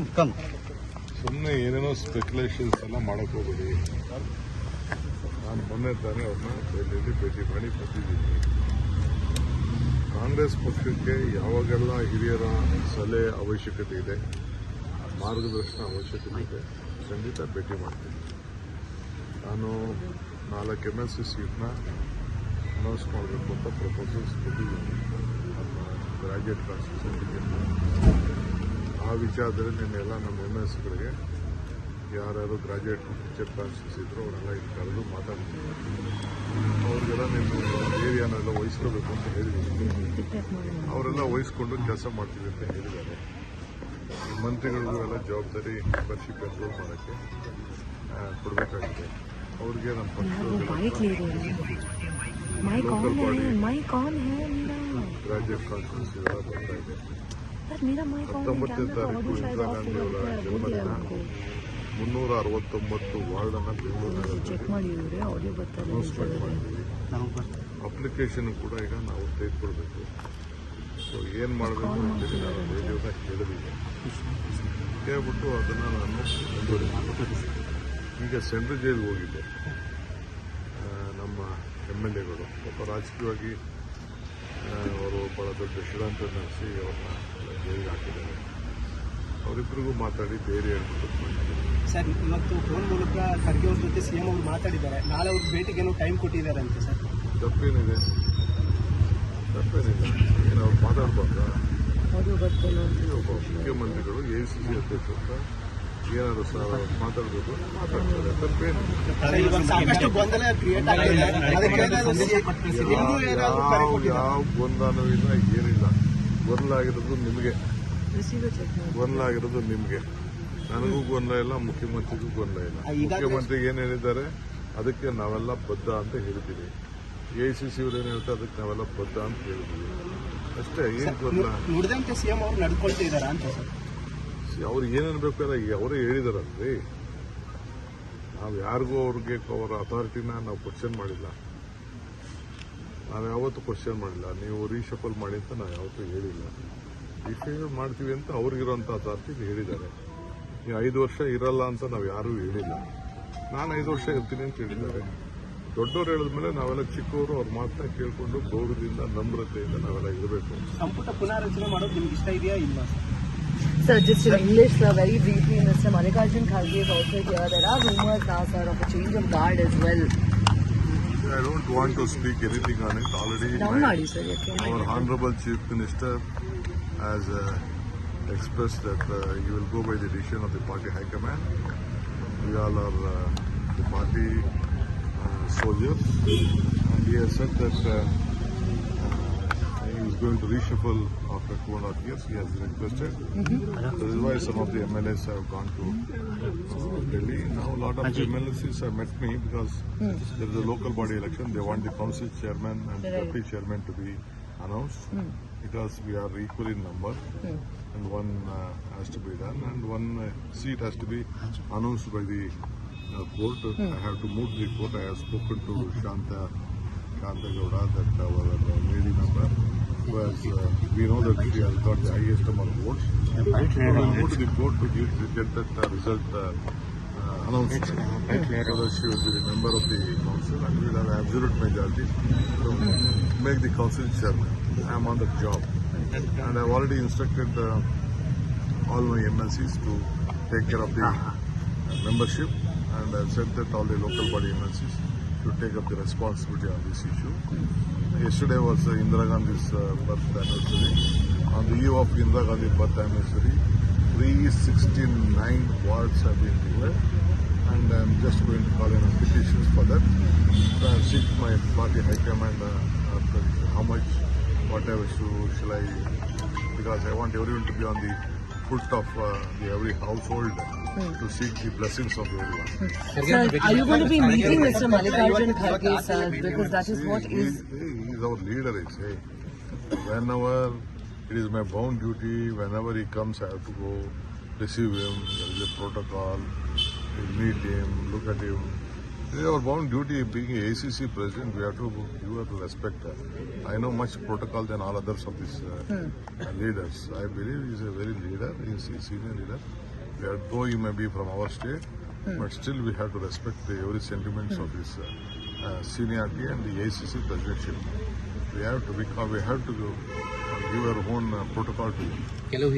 ಸುಮ್ಮನೆ ಏನೇನೋ ಸ್ಪೆಕ್ಯುಲೇಷನ್ಸ್ ಎಲ್ಲ ಮಾಡಕ್ ಹೋಗ್ಬೇಡಿ. ನಾನು ಮೊನ್ನೆ ತಾನೇ ಅವ್ರನ್ನ ದೆಹಲಿಯಲ್ಲಿ ಭೇಟಿ ಮಾಡಿ ಬಂದಿದ್ದೀನಿ ಕಾಂಗ್ರೆಸ್ ಪಕ್ಷಕ್ಕೆ ಯಾವಾಗೆಲ್ಲ ಹಿರಿಯರ ಸಲಹೆ ಅವಶ್ಯಕತೆ ಇದೆ, ಮಾರ್ಗದರ್ಶನ ಅವಶ್ಯಕತೆ ಇದೆ, ಖಂಡಿತ ಭೇಟಿ ಮಾಡ್ತೀನಿ. ನಾನು ನಾಲ್ಕು ಎಂ ಎಲ್ ಸಿ ಸೀಟ್ನ ಅನೌನ್ಸ್ ಮಾಡಬೇಕು ಅಂತ ಪ್ರಪೋಸಲ್ಸ್ ಕೊಟ್ಟಿದ್ದೀನಿ. ನಮ್ಮ ಗ್ರಾಜ್ಯುಯೇಟ್ ಆ ವಿಚಾರದಲ್ಲಿ ನಿನ್ನೆಲ್ಲ ನಮ್ಮ ಎಂ ಎಸ್ಗಳಿಗೆ ಯಾರ್ಯಾರು ಗ್ರಾಜ್ಯುಯೇಟ್ ಟೀಚರ್ ಕಾನ್ಸ್ಟಿಟ್ಯೂಸ್ ಇದ್ರು ಅವರೆಲ್ಲ ಇಲ್ಲಿ ಕರೆದು ಮಾತಾಡ್ತೀವಿ ಅವ್ರಿಗೆಲ್ಲ ನೀವು ಏರಿಯಾನೆಲ್ಲ ವಹಿಸ್ಕೋಬೇಕು ಅಂತ ಹೇಳಿದ್ದೀವಿ ಅವರೆಲ್ಲ ವಹಿಸ್ಕೊಂಡು ಕೆಲಸ ಮಾಡ್ತೀವಿ ಅಂತ ಹೇಳಿದ್ದಾರೆ. ಮಂತ್ರಿಗಳಿಗೂ ಎಲ್ಲ ಜವಾಬ್ದಾರಿ ಮೆಂಬರ್ಶಿಪ್ ಕಂಟ್ರೋಲ್ ಮಾಡೋಕ್ಕೆ ಕೊಡಬೇಕಾಗಿದೆ. ಅವ್ರಿಗೆ ನಮ್ಮ ಪಕ್ಷ ಗ್ರಾಜ್ಯುಯೇಟ್ ಕಾನ್ಫರೆನ್ಸ್ ಎಲ್ಲ ಬರ್ತಾ ಇದೆ. ಹತ್ತೊಂಬತ್ತನೇ ತಾರೀಕು ಮುನ್ನೂರ ಅರವತ್ತೊಂಬತ್ತು ವಾರ್ಡನ್ನು ಬೆಂಗಳೂರಿನಲ್ಲಿ ಅನೌನ್ಸ್ಮೆಂಟ್ ಮಾಡಿದ್ದೀವಿ. ಅಪ್ಲಿಕೇಶನ್ ಕೂಡ ಈಗ ನಾವು ತೆಗೆದುಕೊಳ್ಬೇಕು ಸೊ ಏನು ಮಾಡಬೇಕು ಅಂತ ನಾನು ಕೇಳ್ಬಿಟ್ಟು ಅದನ್ನು ನಾನು ಈಗ ಸೆಂಟ್ರಲ್ ಜೈಲ್ ಹೋಗಿದ್ದೆ. ನಮ್ಮ ಎಂ ಎಲ್ ಎಗಳು ಪಾಪ ರಾಜಕೀಯವಾಗಿ ಅವರು ಭಾಳ ದೊಡ್ಡ ಶ್ರೀಮಂತ ನಡೆಸಿ ಅವ್ರನ್ನ ಜೈಲಿಗೆ ಹಾಕಿದ್ದಾರೆ. ಅವರಿಬ್ಬರಿಗೂ ಮಾತಾಡಿ ಧೈರ್ಯ ಹೇಳ್ಬಿಟ್ಟು ಸರ್ ಇವತ್ತು ಫೋನ್ ಮೂಲಕ ಖರ್ಗೆ ಅವ್ರ ಜೊತೆ ಸಿಎಂ ಅವರು ಮಾತಾಡಿದ್ದಾರೆ. ನಾಳೆ ಅವ್ರ ಭೇಟಿಗೆ ಏನೋ ಟೈಮ್ ಕೊಟ್ಟಿದ್ದಾರೆ ಅಂತ ಸರ್. ತಪ್ಪೇನಿದೆ. ತಪ್ಪೇನಿದೆ. ಏನು ಅವ್ರು ಮಾತಾಡ್ಬಾರ್ದಾ ಒಬ್ಬ ಮುಖ್ಯಮಂತ್ರಿಗಳು ಎ ಸಿ ಸಿ ಅಧ್ಯಕ್ಷ ಅಂತ ಏನಾದ್ರು ಸಹ ಮಾತಾಡಬೇಕು ಮಾತಾಡ್ತಾರೆ. ತಪ್ಪೇನು ಸರ್, ಸಾಕಷ್ಟು ಗೊಂದಲ ಕ್ರಿಯೇಟ್ ಆಗಿದೆ. ಅದಕ್ಕೆ ಏನಾದ್ರು ಏನಾದ್ರು ಕರೆ ಯಾವ ಕೊಟ್ಟಿದ್ದಾರೆ ಯಾವ ಗೊಂದಲನೂ ಇಲ್ಲ ಏನಿಲ್ಲ. ಗೊಂದಲಾಗಿರೋದು ನಿಮಗೆ. ಗೊಂದಲಾಗಿರೋದು ನಿಮಗೆ. ನನಗೂ ಗೊಂದಲ ಇಲ್ಲ ಮುಖ್ಯಮಂತ್ರಿಗೂ ಗೊಂದಲ ಇಲ್ಲ. ಈಗಾಗಲೇ- ಮುಖ್ಯಮಂತ್ರಿಗೆ ಏನು ಹೇಳಿದ್ದಾರೆ? ಅದಕ್ಕೆ ನಾವೆಲ್ಲ ಬದ್ಧ ಅಂತ ಹೇಳ್ತೀವಿ. ಎ ಸಿ ಸಿ ಅವ್ರು ಏನು ಹೇಳ್ತಾರೆ? ಅದಕ್ಕೆ ನಾವೆಲ್ಲ ಬದ್ಧ ಅಂತ ಹೇಳ್ತೀವಿ. ಅಷ್ಟೇ ಏನು ಗೊಂದಲ? ನುಡಿದಂತೆ ಸಿಎಂ ಅವರು ನಡ್ಕೊಳ್ತಾ ಅಂತ ಸರ್? ಅವ್ರು ಏನೇನು ಬೇಕಾದ್ರೆ ಈಗ ಅವರೇ ಹೇಳಿದಾರಲ್ರಿ ನಾವು ಯಾರಿಗೂ ಅವ್ರಿಗೆ ಅವರ ಅಥಾರಿಟಿನ ನಾವು ಕ್ವಶನ್ ಮಾಡಿಲ್ಲ. ನಾವು ಯಾವತ್ತೂ ಕ್ವಶನ್ ಮಾಡಿಲ್ಲ. ನೀವು ರೀಶಫಲ್ ಮಾಡಿ ಅಂತ ನಾವು ಯಾವತ್ತೂ ಹೇಳಿಲ್ಲ. ರೀಶಫಲ್ ಮಾಡ್ತೀವಿ ಅಂತ ಅವ್ರಿಗಿರೋಂಥ ಅಥಾರಿಟಿ ಹೇಳಿದ್ದಾರೆ. ನೀವು ಐದು ವರ್ಷ ಇರಲ್ಲ ಅಂತ ನಾವು ಯಾರೂ ಹೇಳಿಲ್ಲ. ನಾನು ಐದು ವರ್ಷ ಇರ್ತೀನಿ ಅಂತ ಹೇಳಿದ್ದಾರೆ. ದೊಡ್ಡವ್ರು ಹೇಳಿದ್ಮೇಲೆ ನಾವೆಲ್ಲ ಚಿಕ್ಕವರು, ಅವ್ರ ಮಾತನ್ನ ಕೇಳಿಕೊಂಡು ಗೌರವದಿಂದ, ನಮ್ರತೆಯಿಂದ ನಾವೆಲ್ಲ ಇರಬೇಕು. ಸಂಪುಟ ಪುನಾರಚನೆ ಮಾಡೋದು ನಿಮ್ಗೆ ಇಷ್ಟ ಇದೆಯಾ sir Sir, just in English, sir, very briefly, Mr. Mallikarjun Kharge is also here. There are rumors now, sir, of a change of guard as well. I don't want to speak anything on it. Already, my- sir, our Honorable Chief Minister has uh, expressed that uh, he will go by the decision of the party high command. We all are uh, the party uh, soldiers, and he has said that uh, going to reshuffle after two and a half years. He has requested. That is why some of the MLAs have gone to uh, Delhi. Now a lot of the have met me because there is a local body election. They want the council chairman and Right. deputy chairman to be announced because we are equal in number and one uh, has to be done and one uh, seat has to be announced by the uh, court. I have to move the court. I have spoken to Shanta Shanta Gowda that our uh, lady member who has, uh, we know that she has got the highest number of votes. So we'll move to the court to get, to get that uh, result uh, uh, announced. So that she will be the member of the council and we'll have absolute majority to make the council chairman. I am on the job. And I've already instructed uh, all my MLCs to take care of the uh, membership and I've said that all the local body MLCs to take up the responsibility on this issue. Yesterday was uh, Indira Gandhi's uh, birth anniversary. On the eve of Indira Gandhi birth anniversary, 369 wards have been declared and I'm just going to call in applications for that. So I'll my party high command uh, how much, whatever should, shall I, because I want everyone to be on the foot of uh, the every household to seek the blessings of everyone. Sir, are you going to be meeting Mr. Mallikarjun Kharge, sir? Because that is what He- is. he- He is our leader, I say. Whenever it is my bound duty, whenever he comes, I have to go receive him. There is a protocol. We meet him, look at him. Your bound duty, being ACC president, we have to, you have to respect her. I know much protocol than all others of these uh, hmm. leaders. I believe he is a very leader, he is a senior leader. we are though you may be from our state, hmm. but still we have to respect the, every sentiments hmm. of this uh, uh, seniority and the ACC presidency. We have to, we, we have to go, give our own protocol to him. Hello,